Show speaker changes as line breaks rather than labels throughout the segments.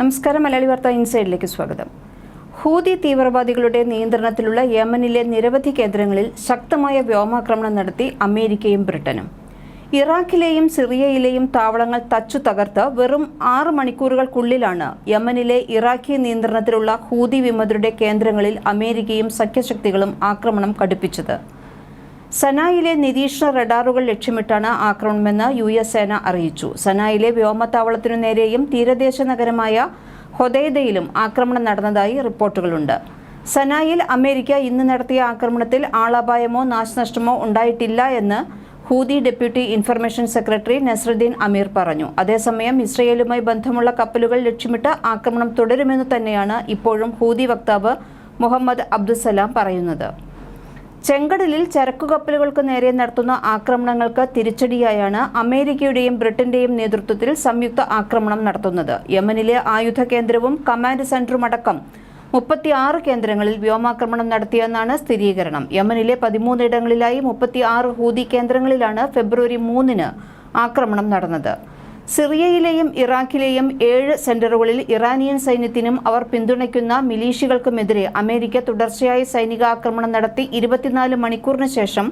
നമസ്കാരം മലയാളി വാർത്ത ഇൻസൈഡിലേക്ക് സ്വാഗതം. ഹൂതി തീവ്രവാദികളുടെ നിയന്ത്രണത്തിലുള്ള യമനിലെ നിരവധി കേന്ദ്രങ്ങളിൽ ശക്തമായ വ്യോമാക്രമണം നടത്തി അമേരിക്കയും ബ്രിട്ടനും. ഇറാഖിലെയും സിറിയയിലെയും താവളങ്ങൾ തച്ചു തകർത്ത് വെറും ആറ് മണിക്കൂറുകൾക്കുള്ളിലാണ് യമനിലെ ഇറാഖി നിയന്ത്രണത്തിലുള്ള ഹൂതി വിമതരുടെ കേന്ദ്രങ്ങളിൽ അമേരിക്കയും സഖ്യശക്തികളും ആക്രമണം കടുപ്പിച്ചത്. സനായിലെ നിരീക്ഷണ റഡാറുകൾ ലക്ഷ്യമിട്ടാണ് ആക്രമണമെന്ന് യു എസ് സേന അറിയിച്ചു. സനായിലെ വ്യോമത്താവളത്തിനു നേരെയും തീരദേശ നഗരമായ ഹൊദൈദയിലും ആക്രമണം നടന്നതായി റിപ്പോർട്ടുകളുണ്ട്. സനായിൽ അമേരിക്ക ഇന്ന് നടത്തിയ ആക്രമണത്തിൽ ആളപായമോ നാശനഷ്ടമോ ഉണ്ടായിട്ടില്ല എന്ന് Houthi deputy information secretary Nasruddin Amir പറഞ്ഞു. അതേസമയം ഇസ്രയേലുമായി ബന്ധമുള്ള കപ്പലുകൾ ലക്ഷ്യമിട്ട് ആക്രമണം തുടരുമെന്ന് തന്നെയാണ് ഇപ്പോഴും ഹൂതി വക്താവ് മുഹമ്മദ് അബ്ദുസലാം പറയുന്നത്. ചെങ്കടലിൽ ചരക്കുകപ്പലുകൾക്ക് നേരെ നടത്തുന്ന ആക്രമണങ്ങൾക്ക് തിരിച്ചടിയായാണ് അമേരിക്കയുടെയും ബ്രിട്ടന്റെയും നേതൃത്വത്തിൽ സംയുക്ത ആക്രമണം നടത്തുന്നത്. യമനിലെ ആയുധ കേന്ദ്രവും കമാൻഡ് സെന്ററും അടക്കം മുപ്പത്തിയാറ് കേന്ദ്രങ്ങളിൽ വ്യോമാക്രമണം നടത്തിയെന്നാണ് സ്ഥിരീകരണം. യമനിലെ പതിമൂന്നിടങ്ങളിലായി മുപ്പത്തിയാറ് ഹൂതി കേന്ദ്രങ്ങളിലാണ് ഫെബ്രുവരി മൂന്നിന് ആക്രമണം നടന്നത്. സിറിയയിലെയും ഇറാഖിലെയും ഏഴ് സെന്ററുകളിൽ ഇറാനിയൻ സൈന്യത്തിനും അവർ പിന്തുണയ്ക്കുന്ന മിലീഷ്യകൾക്കുമെതിരെ അമേരിക്ക തുടർച്ചയായി സൈനികാക്രമണം നടത്തി ഇരുപത്തിനാല് മണിക്കൂറിന് ശേഷം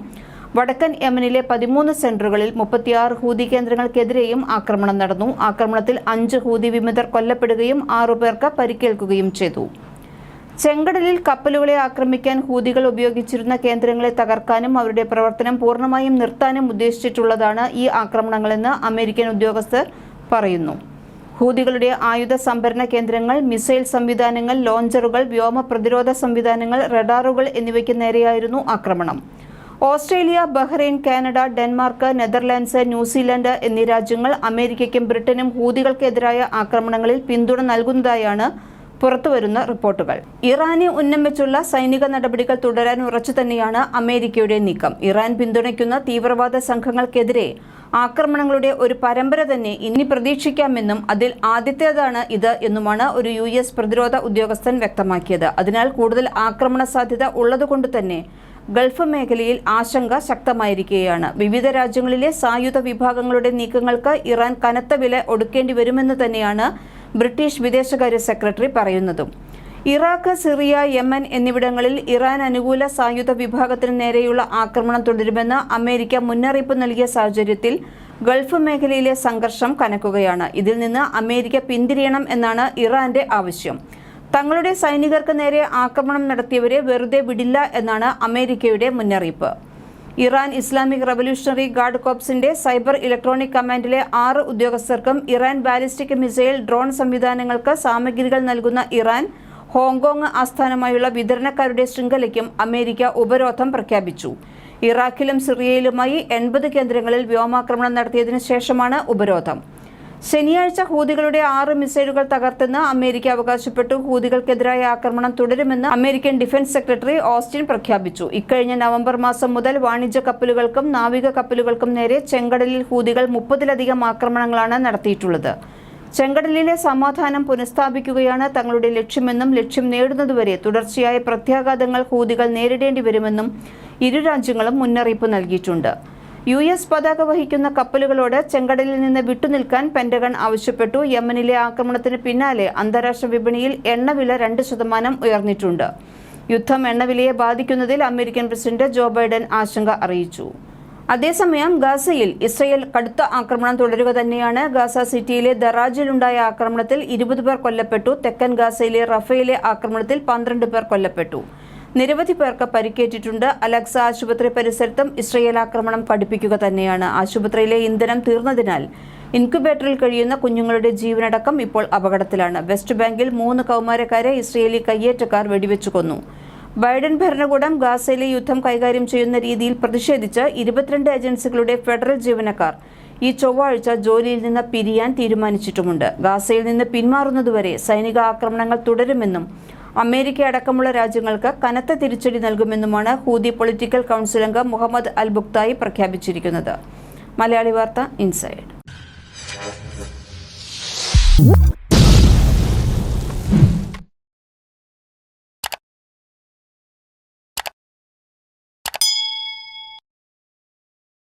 വടക്കൻ യമനിലെ പതിമൂന്ന് സെന്ററുകളിൽ മുപ്പത്തിയാറ് ഹൂതി കേന്ദ്രങ്ങൾക്കെതിരെയും ആക്രമണം നടന്നു. ആക്രമണത്തിൽ അഞ്ച് ഹൂതി വിമതർ കൊല്ലപ്പെടുകയും ആറുപേർക്ക് പരിക്കേൽക്കുകയും ചെയ്തു. ചെങ്കടലിൽ കപ്പലുകളെ ആക്രമിക്കാൻ ഹൂതികൾ ഉപയോഗിച്ചിരുന്ന കേന്ദ്രങ്ങളെ തകർക്കാനും അവരുടെ പ്രവർത്തനം പൂർണമായും നിർത്താനും ഉദ്ദേശിച്ചിട്ടുള്ളതാണ് ഈ ആക്രമണങ്ങളെന്ന് അമേരിക്കൻ ഉദ്യോഗസ്ഥർ പറയുന്നു. ഹൂതികളുടെ ആയുധ സംഭരണ കേന്ദ്രങ്ങൾ മിസൈൽ സംവിധാനങ്ങൾ ലോഞ്ചറുകൾ വ്യോമ പ്രതിരോധ സംവിധാനങ്ങൾ റഡാറുകൾ എന്നിവയ്ക്ക് നേരെയായിരുന്നു ആക്രമണം. Australia Bahrain Canada Denmark Netherlands New Zealand എന്നീ രാജ്യങ്ങൾ അമേരിക്കയ്ക്കും ബ്രിട്ടനും ഹൂതികൾക്കെതിരായ ആക്രമണങ്ങളിൽ പിന്തുണ നൽകുന്നതായാണ് പുറത്തുവരുന്ന റിപ്പോർട്ടുകൾ. ഇറാനെ ഉന്നമിച്ചുള്ള സൈനിക നടപടികൾ തുടരാൻ ഉറച്ചു തന്നെയാണ് അമേരിക്കയുടെ നീക്കം. ഇറാൻ പിന്തുണയ്ക്കുന്ന തീവ്രവാദ സംഘങ്ങൾക്കെതിരെ ആക്രമണങ്ങളുടെ ഒരു പരമ്പര തന്നെ ഇനി പ്രതീക്ഷിക്കാമെന്നും അതിൽ ആദ്യത്തേതാണ് ഇത് എന്നുമാണ് ഒരു യു എസ് പ്രതിരോധ ഉദ്യോഗസ്ഥൻ വ്യക്തമാക്കിയത്. അതിനാൽ കൂടുതൽ ആക്രമണ സാധ്യത ഉള്ളതുകൊണ്ട് തന്നെ ഗൾഫ് മേഖലയിൽ ആശങ്ക ശക്തമായിരിക്കുകയാണ്. വിവിധ രാജ്യങ്ങളിലെ സായുധ വിഭാഗങ്ങളുടെ നീക്കങ്ങൾക്ക് ഇറാൻ കനത്ത വില ഒടുക്കേണ്ടി വരുമെന്ന് തന്നെയാണ് ബ്രിട്ടീഷ് വിദേശകാര്യ സെക്രട്ടറി പറയുന്നതും. ഇറാഖ് സിറിയ യമൻ എന്നിവിടങ്ങളിൽ ഇറാൻ അനുകൂല സായുധ വിഭാഗത്തിന് നേരെയുള്ള ആക്രമണം തുടരുമെന്ന് അമേരിക്ക മുന്നറിയിപ്പ് നൽകിയ സാഹചര്യത്തിൽ ഗൾഫ് മേഖലയിലെ സംഘർഷം കനക്കുകയാണ്. ഇതിൽ നിന്ന് അമേരിക്ക പിന്തിരിയണം എന്നാണ് ഇറാന്റെ ആവശ്യം. തങ്ങളുടെ സൈനികർക്ക് നേരെ ആക്രമണം നടത്തിയവരെ വെറുതെ വിടില്ല എന്നാണ് അമേരിക്കയുടെ മുന്നറിയിപ്പ്. ഇറാൻ ഇസ്ലാമിക് റവല്യൂഷണറി ഗാർഡ് കോപ്സിന്റെ സൈബർ ഇലക്ട്രോണിക് കമാൻഡിലെ ആറ് ഉദ്യോഗസ്ഥർക്കും ഇറാൻ ബാലിസ്റ്റിക് മിസൈൽ ഡ്രോൺ സംവിധാനങ്ങൾക്ക് സാമഗ്രികൾ നൽകുന്ന ഇറാൻ ഹോങ്കോങ് ആസ്ഥാനമായുള്ള വിതരണക്കാരുടെ ശൃംഖലയ്ക്കും അമേരിക്ക ഉപരോധം പ്രഖ്യാപിച്ചു. ഇറാഖിലും സിറിയയിലുമായി എൺപത് കേന്ദ്രങ്ങളിൽ വ്യോമാക്രമണം നടത്തിയതിനു ശേഷമാണ് ഉപരോധം. ശനിയാഴ്ച ഹൂതികളുടെ ആറ് മിസൈലുകൾ തകർത്തെന്ന് അമേരിക്ക അവകാശപ്പെട്ടു. ഹൂതികൾക്കെതിരായ ആക്രമണം തുടരുമെന്ന് അമേരിക്കൻ ഡിഫൻസ് സെക്രട്ടറി ഓസ്റ്റിൻ പ്രഖ്യാപിച്ചു. ഇക്കഴിഞ്ഞ നവംബർ മാസം മുതൽ വാണിജ്യ കപ്പലുകൾക്കും നാവിക കപ്പലുകൾക്കും നേരെ ചെങ്കടലിൽ ഹൂതികൾ മുപ്പതിലധികം ആക്രമണങ്ങളാണ് നടത്തിയിട്ടുള്ളത്. ചെങ്കടലിലെ സമാധാനം പുനഃസ്ഥാപിക്കുകയാണ് തങ്ങളുടെ ലക്ഷ്യമെന്നും ലക്ഷ്യം നേടുന്നതുവരെ തുടർച്ചയായ പ്രത്യാഘാതങ്ങൾ ഹൂതികൾ നേരിടേണ്ടി വരുമെന്നും ഇരു രാജ്യങ്ങളും മുന്നറിയിപ്പ് നൽകിയിട്ടുണ്ട്. യു എസ് പതാക വഹിക്കുന്ന കപ്പലുകളോട് ചെങ്കടലിൽ നിന്ന് വിട്ടുനിൽക്കാൻ പെന്റഗൺ ആവശ്യപ്പെട്ടു. യമനിലെ ആക്രമണത്തിന് പിന്നാലെ അന്താരാഷ്ട്ര വിപണിയിൽ എണ്ണവില രണ്ട് ശതമാനം ഉയർന്നിട്ടുണ്ട്. യുദ്ധം എണ്ണവിലയെ ബാധിക്കുന്നതിൽ അമേരിക്കൻ പ്രസിഡന്റ് ജോ ബൈഡൻ ആശങ്ക അറിയിച്ചു. അതേസമയം ഗാസയിൽ ഇസ്രയേൽ കടുത്ത ആക്രമണം തുടരുക തന്നെയാണ്. ഗാസ സിറ്റിയിലെ ദറാജിലുണ്ടായ ആക്രമണത്തിൽ ഇരുപത് പേർ കൊല്ലപ്പെട്ടു. തെക്കൻ ഗാസയിലെ റഫയിലെ ആക്രമണത്തിൽ പന്ത്രണ്ട് പേർ കൊല്ലപ്പെട്ടു. നിരവധി പേർക്ക് പരിക്കേറ്റിട്ടുണ്ട്. അലക്സ ആശുപത്രി പരിസരത്തും ഇസ്രയേൽ ആക്രമണം കടുപ്പിക്കുക തന്നെയാണ്. ആശുപത്രിയിലെ ഇന്ധനം തീർന്നതിനാൽ ഇൻക്യുബേറ്ററിൽ കഴിയുന്ന കുഞ്ഞുങ്ങളുടെ ജീവനടക്കം ഇപ്പോൾ അപകടത്തിലാണ്. വെസ്റ്റ് ബാങ്കിൽ മൂന്ന് കൗമാരക്കാരെ ഇസ്രയേലി കയ്യേറ്റക്കാർ വെടിവെച്ചു കൊന്നു. ബൈഡൻ ഭരണകൂടം ഗാസയിലെ യുദ്ധം കൈകാര്യം ചെയ്യുന്ന രീതിയിൽ പ്രതിഷേധിച്ച് ഇരുപത്തിരണ്ട് ഏജൻസികളുടെ ഫെഡറൽ ജീവനക്കാർ ഈ ചൊവ്വാഴ്ച ജോലിയിൽ നിന്ന് പിരിയാൻ തീരുമാനിച്ചിട്ടുമുണ്ട്. ഗാസയിൽ നിന്ന് പിന്മാറുന്നതുവരെ സൈനിക ആക്രമണങ്ങൾ തുടരുമെന്നും അമേരിക്ക അടക്കമുള്ള രാജ്യങ്ങൾക്ക് കനത്ത തിരിച്ചടി നൽകുമെന്നുമാണ് ഹൂതി പൊളിറ്റിക്കൽ കൗൺസിൽ അംഗം മുഹമ്മദ് അൽ ബുക്തായി പ്രഖ്യാപിച്ചിരിക്കുന്നത്. മലയാളി വാർത്ത ഇൻസൈഡ്.